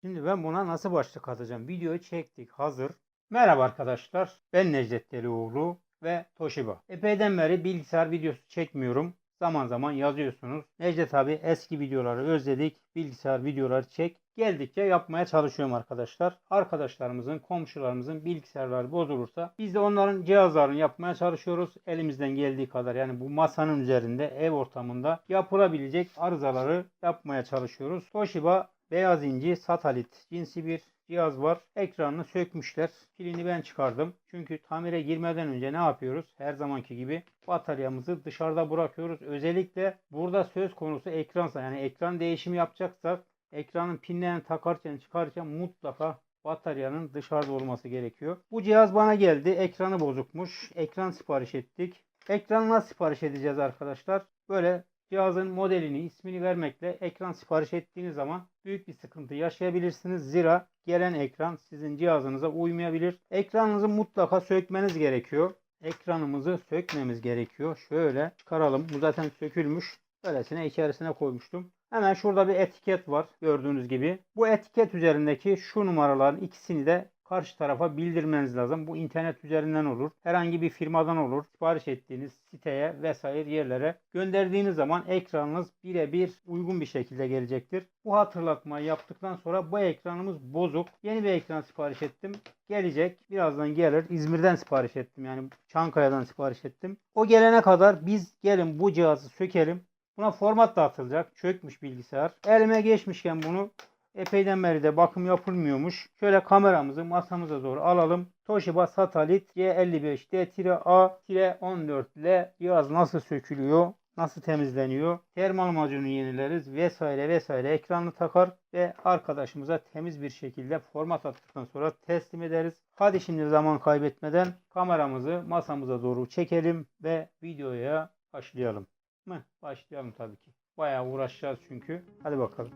Şimdi ben buna nasıl başlık atacağım? Videoyu çektik. Hazır. Merhaba arkadaşlar. Ben Necdet Delioğlu ve Toshiba. Epeyden beri bilgisayar videosu çekmiyorum. Zaman zaman yazıyorsunuz. Necdet abi eski videoları özledik. Bilgisayar videoları çek. Geldikçe yapmaya çalışıyorum arkadaşlar. Arkadaşlarımızın, komşularımızın bilgisayarları bozulursa biz de onların cihazlarını yapmaya çalışıyoruz. Elimizden geldiği kadar yani bu masanın üzerinde ev ortamında yapılabilecek arızaları yapmaya çalışıyoruz. Toshiba beyaz inci satalit cinsi bir cihaz var. Ekranını sökmüşler. Pilini ben çıkardım. Çünkü tamire girmeden önce ne yapıyoruz? Her zamanki gibi bataryamızı dışarıda bırakıyoruz. Özellikle burada söz konusu ekransa yani ekran değişimi yapacaksak ekranın pinlerini takarken çıkarken mutlaka bataryanın dışarıda olması gerekiyor. Bu cihaz bana geldi. Ekranı bozukmuş. Ekran sipariş ettik. Ekranı nasıl sipariş edeceğiz arkadaşlar? Böyle cihazın modelini, ismini vermekle ekran sipariş ettiğiniz zaman büyük bir sıkıntı yaşayabilirsiniz. Zira gelen ekran sizin cihazınıza uymayabilir. Ekranınızı mutlaka sökmeniz gerekiyor. Ekranımızı sökmemiz gerekiyor. Şöyle çıkaralım. Bu zaten sökülmüş. Böylesine içerisine koymuştum. Hemen şurada bir etiket var gördüğünüz gibi. Bu etiket üzerindeki şu numaraların ikisini de karşı tarafa bildirmeniz lazım. Bu internet üzerinden olur. Herhangi bir firmadan olur. Sipariş ettiğiniz siteye vesaire yerlere gönderdiğiniz zaman ekranınız birebir uygun bir şekilde gelecektir. Bu hatırlatmayı yaptıktan sonra bu ekranımız bozuk. Yeni bir ekran sipariş ettim. Gelecek. Birazdan gelir. İzmir'den sipariş ettim. Yani Çankaya'dan sipariş ettim. O gelene kadar biz gelin bu cihazı sökelim. Buna format dağıtılacak. Çökmüş bilgisayar. Elime geçmişken bunu epeyden beri de bakım yapılmıyormuş. Şöyle kameramızı masamıza doğru alalım. Toshiba Satalit C55D-A-14L cihaz nasıl sökülüyor? Nasıl temizleniyor? Termal macunu yenileriz vesaire vesaire ekranını takar ve arkadaşımıza temiz bir şekilde format attıktan sonra teslim ederiz. Hadi şimdi zaman kaybetmeden kameramızı masamıza doğru çekelim ve videoya başlayalım mı? Başlayalım tabii ki. Bayağı uğraşacağız çünkü. Hadi bakalım.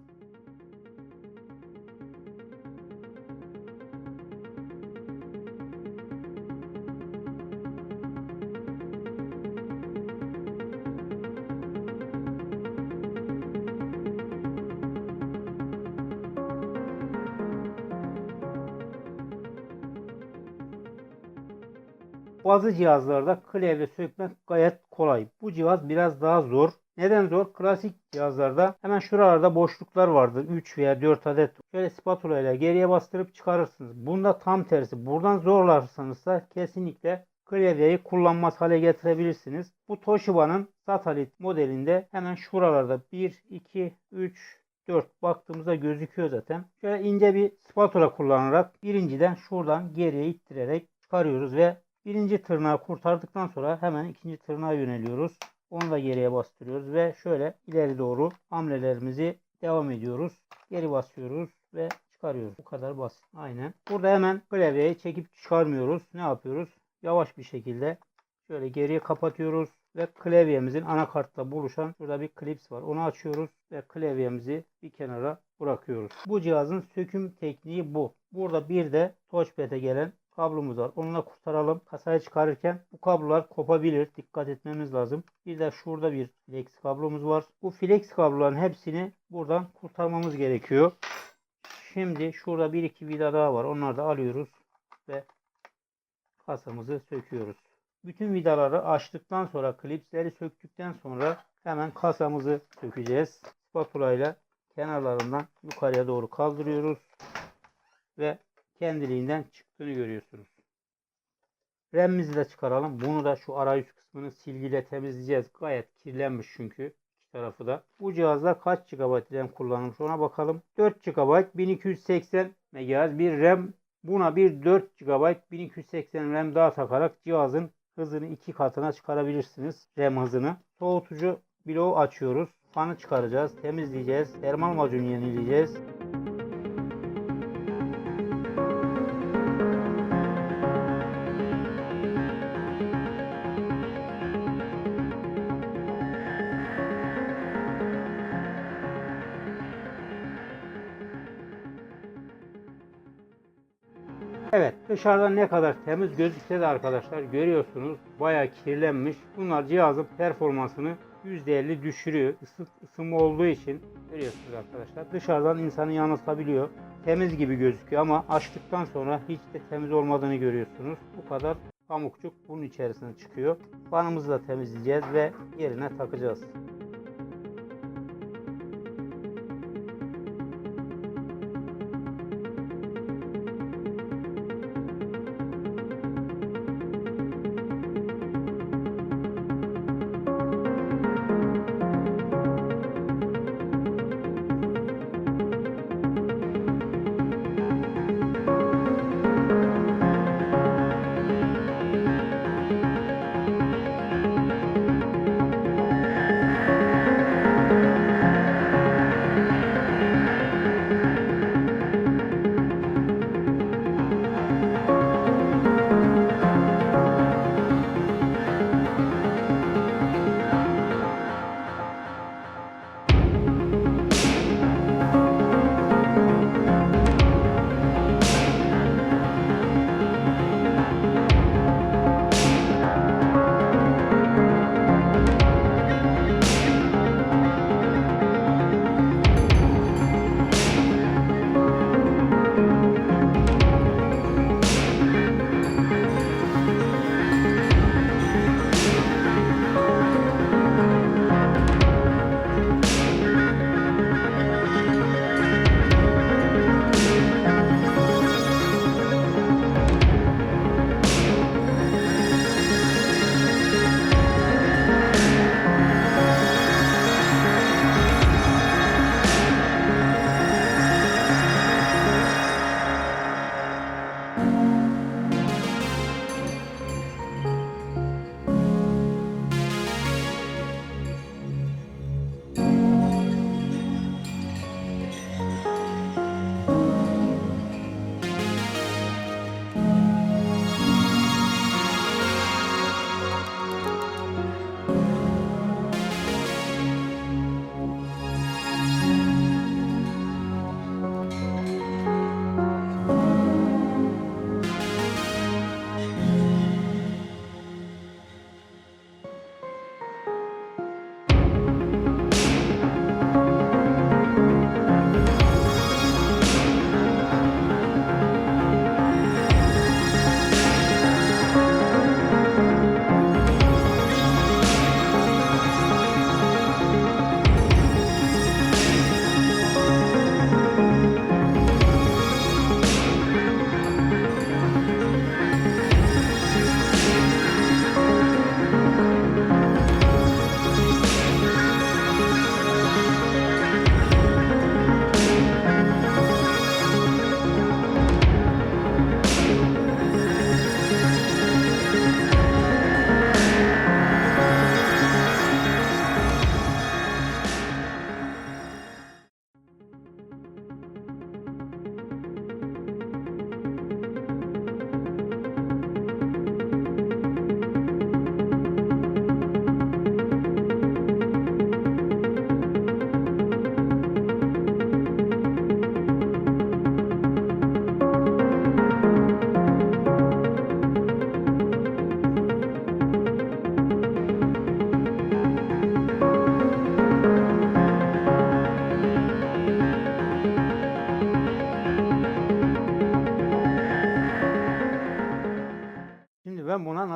Bazı cihazlarda klavye sökmek gayet kolay. Bu cihaz biraz daha zor. Neden zor? Klasik cihazlarda hemen şuralarda boşluklar vardır. 3 veya 4 adet. Şöyle spatula ile geriye bastırıp çıkarırsınız. Bunda tam tersi. Buradan zorlarsanız da kesinlikle klavyeyi kullanmaz hale getirebilirsiniz. Bu Toshiba'nın Satalit modelinde hemen şuralarda 1, 2, 3, 4 baktığımızda gözüküyor zaten. Şöyle ince bir spatula kullanarak birinciden şuradan geriye ittirerek çıkarıyoruz ve birinci tırnağı kurtardıktan sonra hemen ikinci tırnağa yöneliyoruz. Onu da geriye bastırıyoruz ve şöyle ileri doğru hamlelerimizi devam ediyoruz. Geri basıyoruz ve çıkarıyoruz. Bu kadar basit. Aynen. Burada hemen klavyeyi çekip çıkarmıyoruz. Ne yapıyoruz? Yavaş bir şekilde şöyle geriye kapatıyoruz ve klavyemizin anakartla buluşan şurada bir klips var. Onu açıyoruz ve klavyemizi bir kenara bırakıyoruz. Bu cihazın söküm tekniği bu. Burada bir de touchpad'e gelen kablomuz var. Onunla kurtaralım. Kasayı çıkarırken bu kablolar kopabilir. Dikkat etmemiz lazım. Bir de şurada bir flex kablomuz var. Bu flex kabloların hepsini buradan kurtarmamız gerekiyor. Şimdi şurada bir iki vida daha var. Onları da alıyoruz ve kasamızı söküyoruz. Bütün vidaları açtıktan sonra klipsleri söktükten sonra hemen kasamızı sökeceğiz. Spatula ile kenarlarından yukarıya doğru kaldırıyoruz ve kendiliğinden çıktığını görüyorsunuz. RAM'imizi de çıkaralım. Bunu da şu arayüz kısmını silgiyle temizleyeceğiz. Gayet kirlenmiş çünkü iki tarafı da. Bu cihazda kaç GB RAM kullanılmış ona bakalım. 4 GB 1280 MHz bir RAM. Buna bir 4 GB 1280 RAM daha takarak cihazın hızını iki katına çıkarabilirsiniz. RAM hızını. Soğutucu bloğu açıyoruz. Fanı çıkaracağız. Temizleyeceğiz. Termal macunu yenileyeceğiz. Evet dışarıdan ne kadar temiz gözükse de arkadaşlar görüyorsunuz bayağı kirlenmiş. Bunlar cihazın performansını %50 düşürüyor. Isı, ısınma olduğu için görüyorsunuz arkadaşlar. Dışarıdan insanı yanıltabiliyor. temiz gibi gözüküyor ama açtıktan sonra hiç de temiz olmadığını görüyorsunuz. Bu kadar pamukçuk bunun içerisine çıkıyor. Fanımızı da temizleyeceğiz ve yerine takacağız.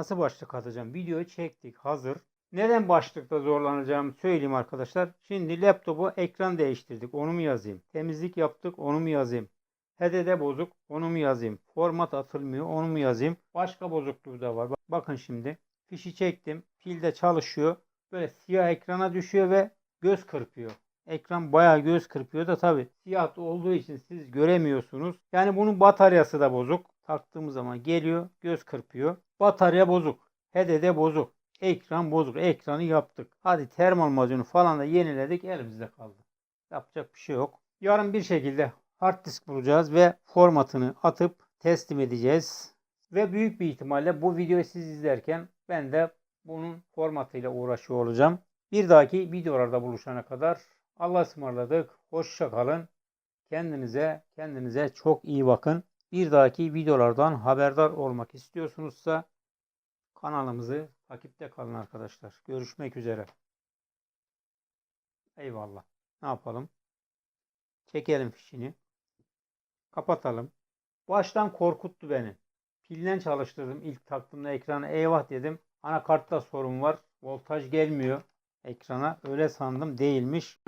Nasıl başlık atacağım? Videoyu çektik hazır. Neden başlıkta zorlanacağımı söyleyeyim arkadaşlar. Şimdi laptopu ekran değiştirdik. Onu mu yazayım? Temizlik yaptık. Onu mu yazayım? HDD bozuk. Onu mu yazayım? Format atılmıyor. Onu mu yazayım? Başka bozukluğu da var. Bak- Bakın şimdi. Fişi çektim. Pilde çalışıyor. Böyle siyah ekrana düşüyor ve göz kırpıyor. Ekran bayağı göz kırpıyor da tabi siyah olduğu için siz göremiyorsunuz. Yani bunun bataryası da bozuk. Taktığımız zaman geliyor göz kırpıyor. Batarya bozuk. HDD bozuk. Ekran bozuk. Ekranı yaptık. Hadi termal macunu falan da yeniledik. Elimizde kaldı. Yapacak bir şey yok. Yarın bir şekilde hard disk bulacağız ve formatını atıp teslim edeceğiz. Ve büyük bir ihtimalle bu videoyu siz izlerken ben de bunun formatıyla uğraşıyor olacağım. Bir dahaki videolarda buluşana kadar Allah'a ısmarladık. Hoşça kalın. Kendinize kendinize çok iyi bakın. Bir dahaki videolardan haberdar olmak istiyorsunuzsa kanalımızı takipte kalın arkadaşlar. Görüşmek üzere. Eyvallah. Ne yapalım? Çekelim fişini. Kapatalım. Baştan korkuttu beni. Pilden çalıştırdım ilk taktığımda ekrana eyvah dedim. Anakartta sorun var. Voltaj gelmiyor ekrana. Öyle sandım değilmiş.